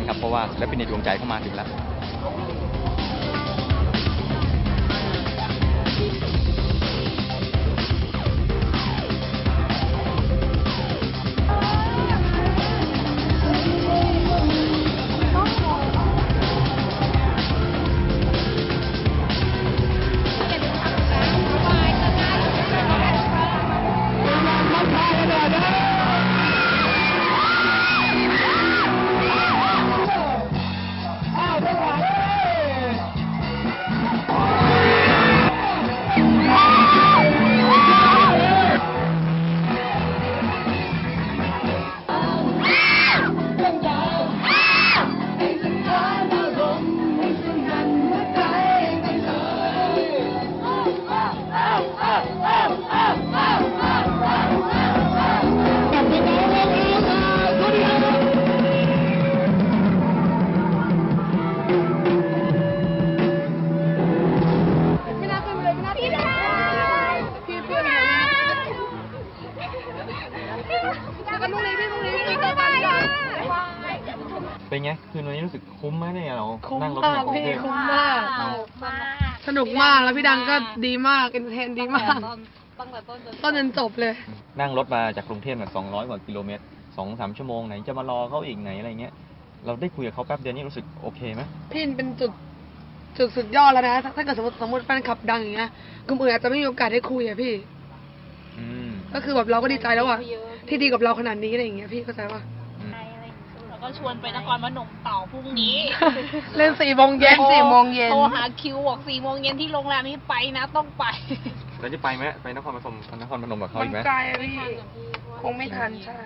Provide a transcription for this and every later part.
นเต้นครับเพราะว่าศิลปินในดวงใจเข้ามาถึงแล้ว คุ้มนั่งรถมากจากกรุงพี่เทพคุ้มมากเอาสนุกมากแล้วพี่ดังก็ดีมากเอนเตอร์เทนดีมาก ตั้งแต่ต้นจนต้นจนจบเลย นั่งรถมาจากกรุงเทพสองร้อยกว่ากิโลเมตรสองสามชั่วโมงไหนจะมารอเขาอีกไหนอะไรเงี้ย เราได้คุยกับเขาแป๊บเดียวนี่รู้สึกโอเคไหม พี่เป็นจุดจุดสุดยอดแล้วนะถ้าถ้าเกิดสมมติสมมติแฟนคลับดังอย่างเงี้ยกลุ่มอื่นอาจจะไม่มีโอกาสได้คุยอะพี่ อืม ก็คือแบบเราก็ดีใจแล้วอะที่ดีกับเราขนาดนี้อะไรอย่างเงี้ยพี่เข้าใจปะอืมแล้ว ก็ชวนไปนครพนมต่อพรุ่งนี้ เล่นสี่โมงเย็นสี่โมงเย็นโทรหาคิวบอกสี่โมงเย็นที่โรงแรมนี้ไปนะต้องไป แล้วจะไปไหมไปนครปฐมนครพนมกับเขามัอีนกไหมไกลอะพี่ คงไม่ทันใช่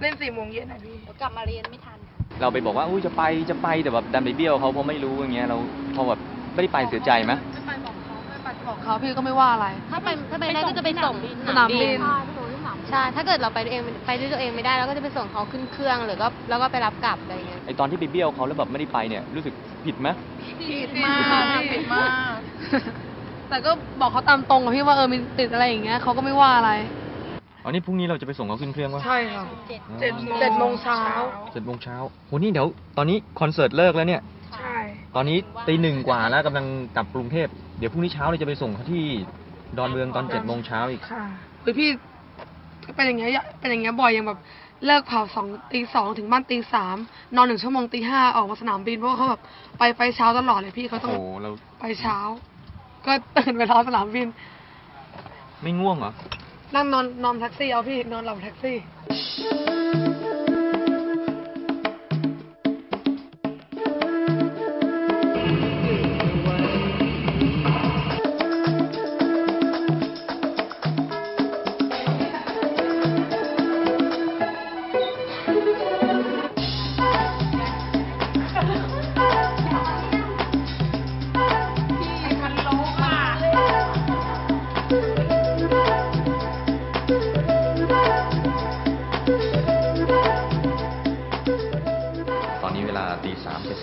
เล่นสี่โมงเย็นอะพี่ กลับมาเรียนไม่ทัน เราไปบอกว่าอุ้ยจะไปจะไปแต่แบบดันไปเบี้ยวเขาเพราะไม่รู้อย่างเงี้ยเราพอแบบไม่ได้ไปเสียใจไหมไม่ไปบอกเขาไม่ไปบอกเขาพี่ก็ไม่ว่าอะไร ถ้าไปถ้าไปได้ก็จะไปส่งสนามบิน ใช่ ถ้าเกิดเราไปเองไปด้วยตัวเองไม่ได้เราก็จะไปส่งเขาขึ้นเครื่องหรือก็แล้วก็ไปรับกลับอะไรเงี้ยไอตอนที่ไปเบี้ยวเขาแล้วแบบไม่ได้ไปเนี่ยรู้สึกผิดไหมผิดมากผิดมาก แต่ก็บอกเขาตามตรงอะพี่ว่าเออมีติดอะไรอย่างเงี้ยเขาก็ไม่ว่าอะไรอ๋อนี่พรุ่งนี้เราจะไปส่งเขาขึ้นเครื่องวะใช่ค่ะเจ็ดเจ็ดโมงเช้าเจ็ดโมงเช้าโหนี่เดี๋ยวตอนนี้คอนเสิร์ตเลิกแล้วเนี่ยใช่ตอนนี้ตีหนึ่งกว่าแล้วกำลังกลับกรุงเทพเดี๋ยวพรุ่งนี้เช้าเราจะไปส่งเขาที่ดอนเมืองตอนเจ็ดโมงเช้าอีกค่ะเฮ้ยพี่ เป็นอย่างเงี้ยเป็นอย่างเงี้ยบ่อยอย่างแบบเลิกเผาสองตีสองถึงบ้านตีสามนอนหนึ่งชั่วโมงตีห้าออกมาสนามบินเพราะว่าเขาแบบไปไปเช้าตลอดเลยพี่เขาต้องโอ้โหเราไปเช้า ก็ตื่นไปรอสนามบิน ไม่ง่วงเหรอ นั่งนอนนอนแท็กซี่เอาพี่นอนหลับแท็กซี่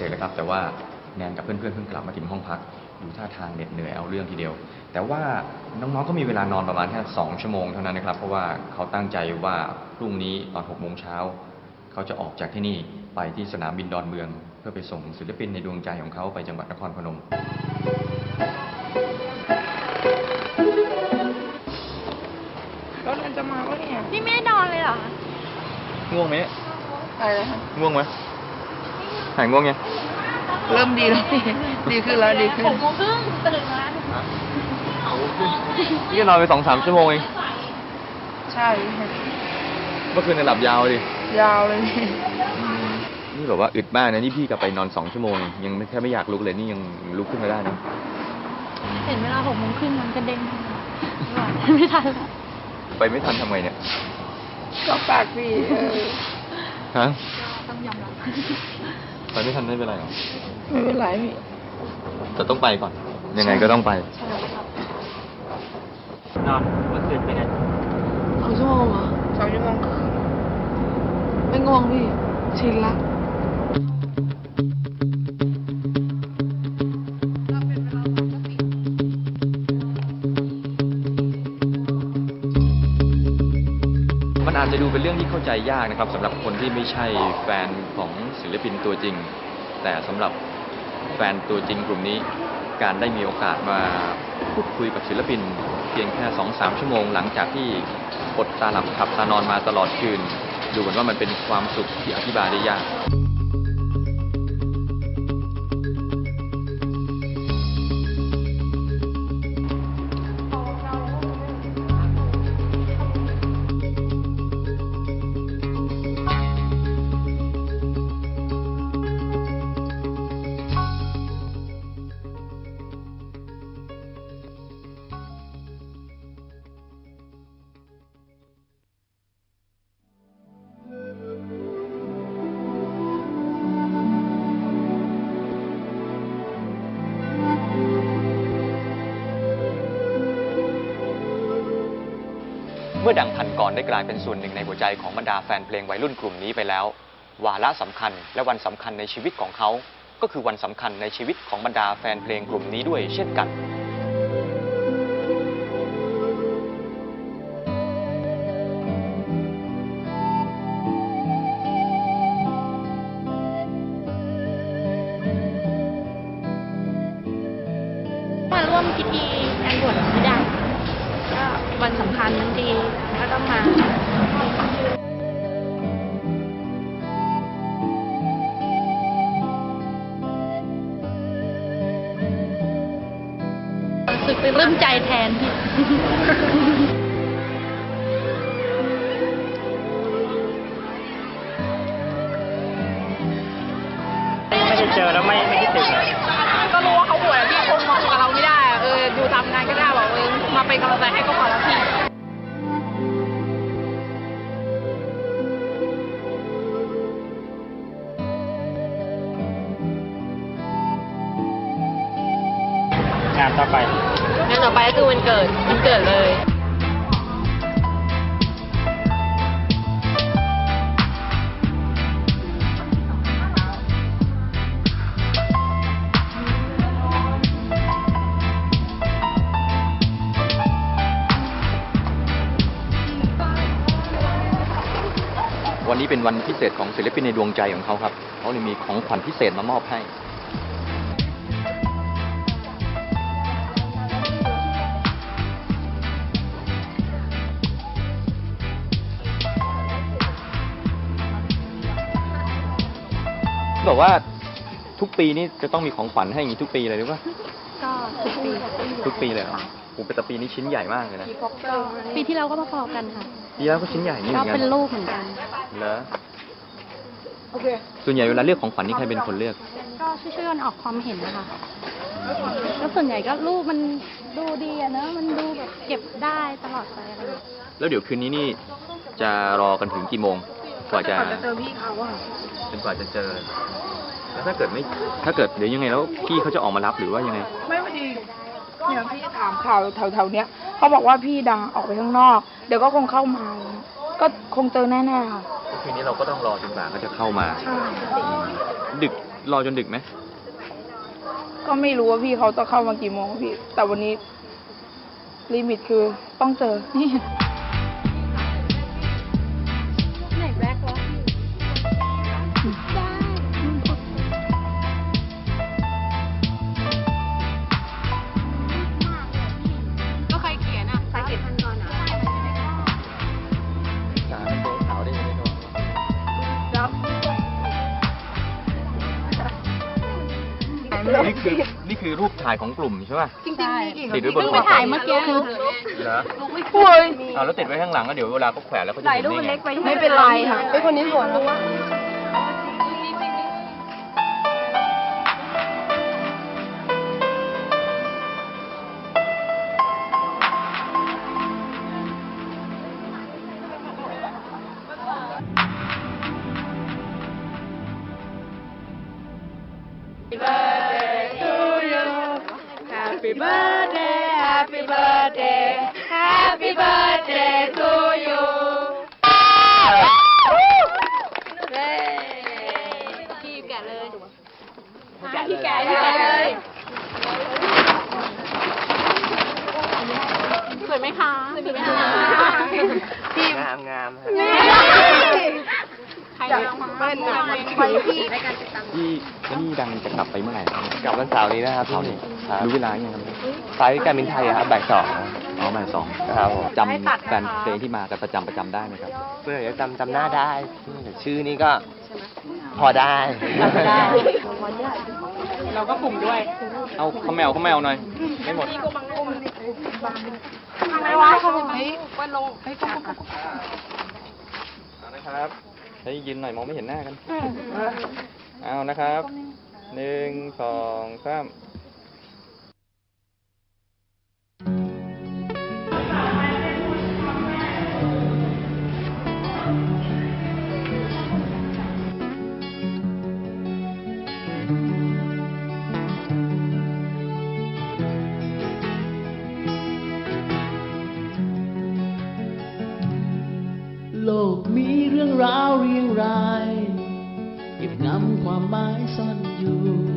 สามเสร็จๆแล้วครับ แต่ว่าแนนกับเพื่อนๆเพิ่งกลับมาถึงห้องพักดูท่าทางเหน็ดเหนื่อยเอาเรื่องทีเดียว แต่ว่าน้องๆก็มีเวลานอนประมาณแค่สองชั่วโมงเท่านั้นนะครับ เพราะว่าเขาตั้งใจว่าพรุ่งนี้ตอนหกโมงเช้าเขาจะออกจากที่นี่ไปที่สนามบินดอนเมือง เพื่อไปส่งศิลปินในดวงใจของเขาไปจังหวัดนครพนมแล้วมันจะมาวะเนี่ยพี่ไม่นอนเลยเหรอง่วงไหมเนี่ยอะไรนะง่วงไหม หายง่วงยังเริ่มดีแล้วพี่ดีขึ้นแล้วดีขึ้นหกโมงครึ่งตื่นมานี่ก็นอนไปสองสามชั่วโมงเอง ใช่ เมื่อคืนนหลับยาวดิ ยาวเลยพี่นี่แบบว่าอึดมากนะ นี่พี่กลับไปนอนสองชั่วโมง ยังไม่แค่ไม่อยากลุกเลยนี่ยังลุกขึ้นมาได้นะ เห็นเวลาหกโมงครึ่งมันกระเด็นไม่ทันแล้วไปไม่ทันทำไงเนี่ย ก็ปากพี่เออฮะต้องยอมรับ ไปไม่ทันไม่เป็นไรหรอไม่เป็นไรพี่แต่ต้องไปก่อน ยังไงก็ต้องไปใช่ครับนอนเมื่อคืนเป็นไงสองชั่วโมงเหรอสองชั่วโมงครึ่งไม่ง่วงพี่ชินละ เรื่องที่เข้าใจยากนะครับสำหรับคนที่ไม่ใช่แฟนของศิลปินตัวจริง แต่สำหรับแฟนตัวจริงกลุ่มนี้ การได้มีโอกาสมาพูดคุยกับศิลปิน เพียงแค่สองสามชั่วโมงหลังจากที่อดตาหลับขับตานอนมาตลอดคืน ดูเหมือนว่ามันเป็นความสุขที่อธิบายได้ยาก เมื่อดังพันกรได้กลายเป็นส่วนหนึ่งในหัวใจของบรรดาแฟนเพลงวัยรุ่นกลุ่มนี้ไปแล้ว วาระสำคัญและวันสำคัญในชีวิตของเขา ก็คือวันสำคัญในชีวิตของบรรดาแฟนเพลงกลุ่มนี้ด้วยเช่นกันมาร่วมพิธีงานบวชไม่ได้ วันสำคัญทั้งทีก็ต้องมารู้สึกปลื้มใจแทนพี่ไม่ได้เจอแล้วไม่ไม่คิดถึงเหรอก็รู้ว่าเขาป่วยอะพี่คงมองกับเราไม่ได้อะเอออยู่ทำงานก็ได้บอกเออ มาเป็นกำลังใจให้ก็พอแล้วพี่งานต่อไปงานต่อไปก็คือวันเกิดวันเกิดเลย วันนี้เป็นวันพิเศษของศิลปินในดวงใจของเขาครับเขาเลยมีของขวัญพิเศษมามอบให้บอกว่าทุกปีนี่จะต้องมีของขวัญให้อย่างนี้ทุกปีเลยหรือเปล่าก็ทุกปีทุกปีเลยเหรอโอ้โหแต่ปีนี้ชิ้นใหญ่มากเลยนะ ปีที่เราก็พอๆกันค่ะ ปีแล้วก็ชิ้นใหญ่นี่เหก็มือนกัเป็นรูปเหมือนกัน เหรอส่วนใหญ่เวลาเลือกของขวัญนี่ใครเป็นคนเลือกก็ช่วยๆกันออกความเห็นนะคะก็ส่วนใหญ่ก็รูปมันดูดีอะเนอะมันดูแบบเก็บได้ตลอดไปอะไรอย่างเงี้ย แล้วเดี๋ยวคืนนี้นี่จะรอกันถึงกี่โมง กว่าจะจะเจอพี่เขาอะจนกว่าจะเจอ แล้วถ้าเกิดไม่ถ้าเกิดเดี๋ยวยังไงแล้วพี่เขาจะออกมารับหรือว่ายังไง ไม่พอดี เนี่ยพี่ถามข่าวแถวๆเนี้ยเขาบอกว่าพี่ดังออกไปข้างนอก เดี๋ยวก็คงเข้ามา ก็คงเจอแน่ๆค่ะคืนนี้เราก็ต้องรอจนกว่าเขาจะเข้ามา ใช่ ดึกรอจนดึกไหมก็ไม่รู้ว่าพี่เขาจะเข้ามากี่โมงพี่ แต่วันนี้ลิมิตคือต้องเจอนี่ นี่คือนี่คือรูปถ่ายของกลุ่มใช่ป่ะ จริงๆมีอีกติดไว้บนเพิ่งไปถ่ายเมื่อกี้คือเหรอโอ้ยเอาแล้วติดไว้ข้างหลังก็เดี๋ยวเวลาเขาแขวนแล้วเขาจะเห็นได้ไงไม่เป็นไรค่ะเป็นคนนี้สวนรู้ว่า Happy ใครร้องเบิ้ลนะไปที่พี่เจนี่ดังจะกลับไปเมื่อไหร่ครับกลับวันเสาร์นี้นะครับเสาร์นี้ครับรู้เวลายังครับไฟล์การบินไทยอะครับบ่ายสองอ๋อบ่ายสองนะครับผมจำแฟนเพลงที่มากันประจำประจำได้ไหมครับเพื่อจะจำจำหน้าได้แต่ชื่อนี้ก็พอได้ เราก็กลุ่มด้วย เอาข้าวแมวข้าวแมวหน่อย ไม่หมดไม่ว่าเขาบอกเฮ้ยว่าลงเฮ้ยก็ก็ก็เอานะครับ ให้ยืนหน่อยมองไม่เห็นหน้ากัน เอานะครับหนึ่งสองสาม โลกมีเรื่องราวเรียงราย เก็บงำความหมายซ่อนอยู่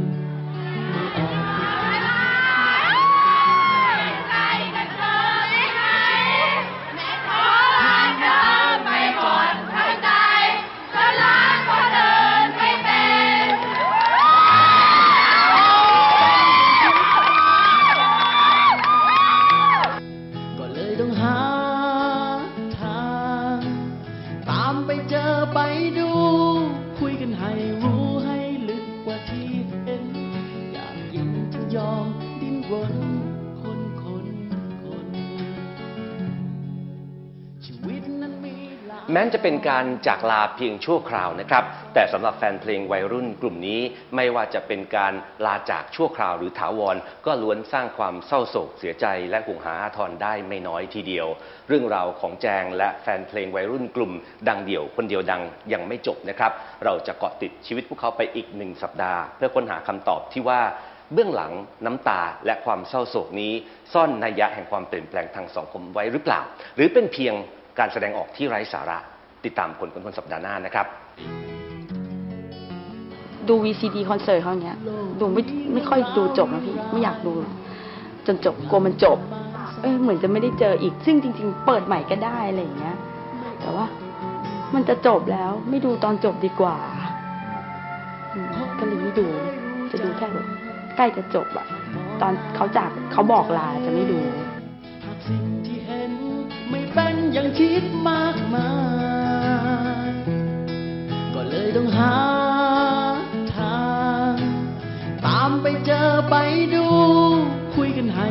ม้จะเป็นการจากลาเพียงชั่วคราวนะครับ แต่สำหรับแฟนเพลงวัยรุ่นกลุ่มนี้ ไม่ว่าจะเป็นการลาจากชั่วคราวหรือถาวร ก็ล้วนสร้างความเศร้าโศกเสียใจและห่วงหาอาทรได้ไม่น้อยทีเดียว เรื่องราวของแจงและแฟนเพลงวัยรุ่นกลุ่ม ดังเดี่ยวคนเดียวดังยังไม่จบนะครับ เราจะเกาะติดชีวิตพวกเขาไปอีกหนึ่งสัปดาห์ เพื่อค้นหาคำตอบที่ว่าเบื้องหลังน้ำตาและความเศร้าโศกนี้ ซ่อนนัยยะแห่งความเปลี่ยนแปลงทางสังคมไว้หรือเปล่า หรือเป็นเพียง การแสดงออกที่ไร้สาระ ติดตามคนคนสัปดาห์หน้านะครับ ดู VCD คอนเสิร์ตเขาเนี้ยดูไม่ไม่ค่อยดูจบนะพี่ ไม่อยากดู จนจบกลัวมันจบ เอ้ยเหมือนจะไม่ได้เจออีก ซึ่งจริง ๆ เปิดใหม่ก็ได้อะไรอย่างเงี้ย แต่ว่า มันจะจบแล้วไม่ดูตอนจบดีกว่าอืมก็เลยไม่ดู จะดูแค่แบบใกล้จะจบอะตอนเขาจากเขาบอกลาจะไม่ดู ยังคิดมากมาย ก็เลยต้องหาทาง ตามไปเจอไปดู คุยกันให้